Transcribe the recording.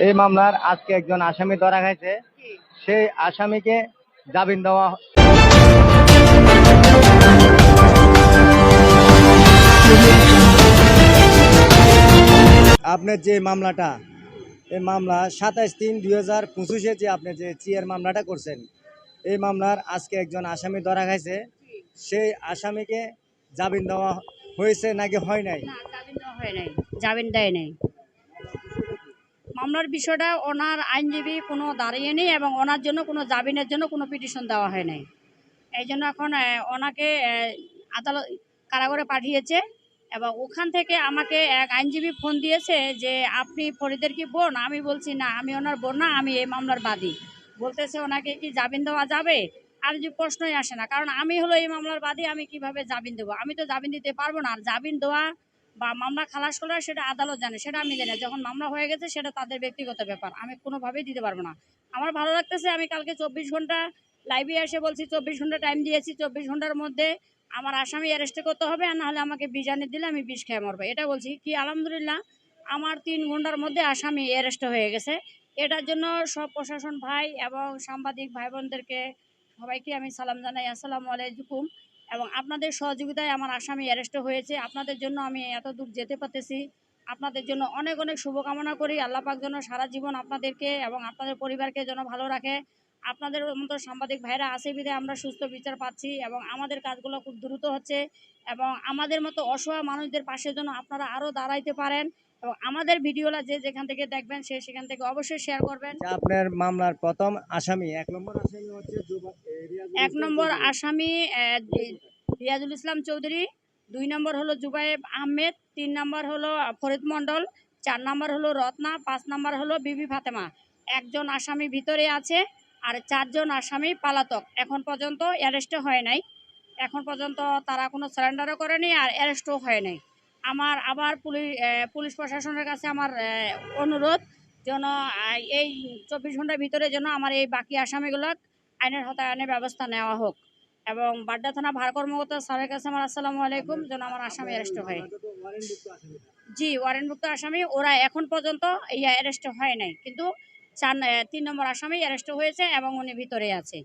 এই মামলার আজকে একজন আসামি ধরা খাইছে সেই আসামিকে জামিন দেওয়া আপনার যে মামলাটা এই মামলা সাতাশ তিন দুই হাজার পঁচিশে যে আপনি যে চিয়ার মামলাটা করছেন এই মামলার আজকে একজন আসামি ধরা খাইছে সেই আসামিকে জামিন দেওয়া হয়েছে নাকি হয় নাই? জামিন দেওয়া হয় নাই। জামিন দেয় নাই। মামলার বিষয়টা ওনার আইনজীবী কোনো দাঁড়িয়ে নেই এবং ওনার জন্য কোনো জামিনের জন্য কোনো পিটিশন দেওয়া হয় নাই। এই জন্য এখন ওনাকে আদালত, কারাগারে পাঠিয়েছে এবং ওখান থেকে আমাকে এক আইনজীবী ফোন দিয়েছে যে, আপনি ফরিদের কি বোন? আমি বলছি, না, আমি ওনার বোন না, আমি এই মামলার বাদী। বলতেছে, ওনাকে কি জামিন দেওয়া যাবে? আর যে প্রশ্নই আসে না, কারণ আমি হলো এই মামলার বাদী, আমি কীভাবে জামিন দেবো? আমি তো জামিন দিতে পারব না। আর জামিন দেওয়া বা মামলা খালাস করা সেটা আদালত জানে, সেটা আমি জানি যখন মামলা হয়ে গেছে, সেটা তাদের ব্যক্তিগত ব্যাপার। আমি কোনোভাবেই দিতে পারব না। আমার ভালো লাগতেছে, আমি কালকে চব্বিশ ঘণ্টা লাইভে এসে বলছি, চব্বিশ ঘণ্টা টাইম দিয়েছি, চব্বিশ ঘণ্টার মধ্যে আমার আসামি অ্যারেস্ট করতে হবে, আর নাহলে আমাকে বিজানি দিলে আমি বিষ খেয়ে মরবো। এটা বলছি। কি, আলহামদুলিল্লাহ, আমার তিন ঘণ্টার মধ্যে আসামি অ্যারেস্ট হয়ে গেছে। এটার জন্য সব প্রশাসন ভাই এবং সাংবাদিক ভাই বোনদেরকে সবাইকে আমি সালাম জানাই। আসসালামু আলাইকুম। এবং আপনাদের সহযোগিতায় আমার আসামি অ্যারেস্ট হয়েছে। আপনাদের জন্য আমি এত দূর যেতে পারতেছি। আপনাদের জন্য অনেক অনেক শুভকামনা করি। আল্লাহ পাক যেন সারা জীবন আপনাদেরকে এবং আপনাদের পরিবারকে যেন ভালো রাখে। আপনাদের মতো সাংবাদিক ভাইরা আছে বিধে আমরা সুস্থ বিচার পাচ্ছি এবং আমাদের কাজগুলো খুব দ্রুত হচ্ছে এবং আমাদের মতো অসহায় মানুষদের পাশে যেন আপনারা আরও দাঁড়াইতে পারেন। এবং আমাদের ভিডিওটা যে যেখান থেকে দেখবেন সে সেখান থেকে অবশ্যই শেয়ার করবেন। আপনার মামলার প্রথম আসামি। এক নম্বর আসামি হচ্ছে রিয়াজুল এক ইসলাম নম্বর চৌধুরী। আসামি রিয়াজুল ইসলাম চৌধুরী। দুই নম্বর হলো জুবাইব আহমেদ। তিন নম্বর হলো ফরিদ মণ্ডল। চার নম্বর হলো রত্না। পাঁচ নম্বর হলো বিবি ফাতেমা। একজন আসামি ভিতরে আছে আর চারজন আসামি পালাতক। এখন পর্যন্ত অ্যারেস্টও হয় নাই। এখন পর্যন্ত তারা কোনো সারেন্ডারও করেনি আর অ্যারেস্টও হয় নাই। আমার আবার পুলিশ পুলিশ প্রশাসনের কাছে আমার অনুরোধ যেন এই চব্বিশ ঘণ্টার ভিতরে যেন আমার এই বাকি আসামিগুলো আইনের হতায়নের ব্যবস্থা নেওয়া হোক। এবং বাড্ডা থানা ভার কর্মকর্তা স্যারের কাছে আমার আসসালামু আলাইকুম, যেন আমার আসামি অ্যারেস্ট হয়। জি, ওয়ারেন্টভুক্ত আসামি, ওরা এখন পর্যন্ত এই অ্যারেস্ট হয় নাই। কিন্তু চার তিন নম্বর আসামি অ্যারেস্ট হয়েছে এবং উনি ভিতরে আছে।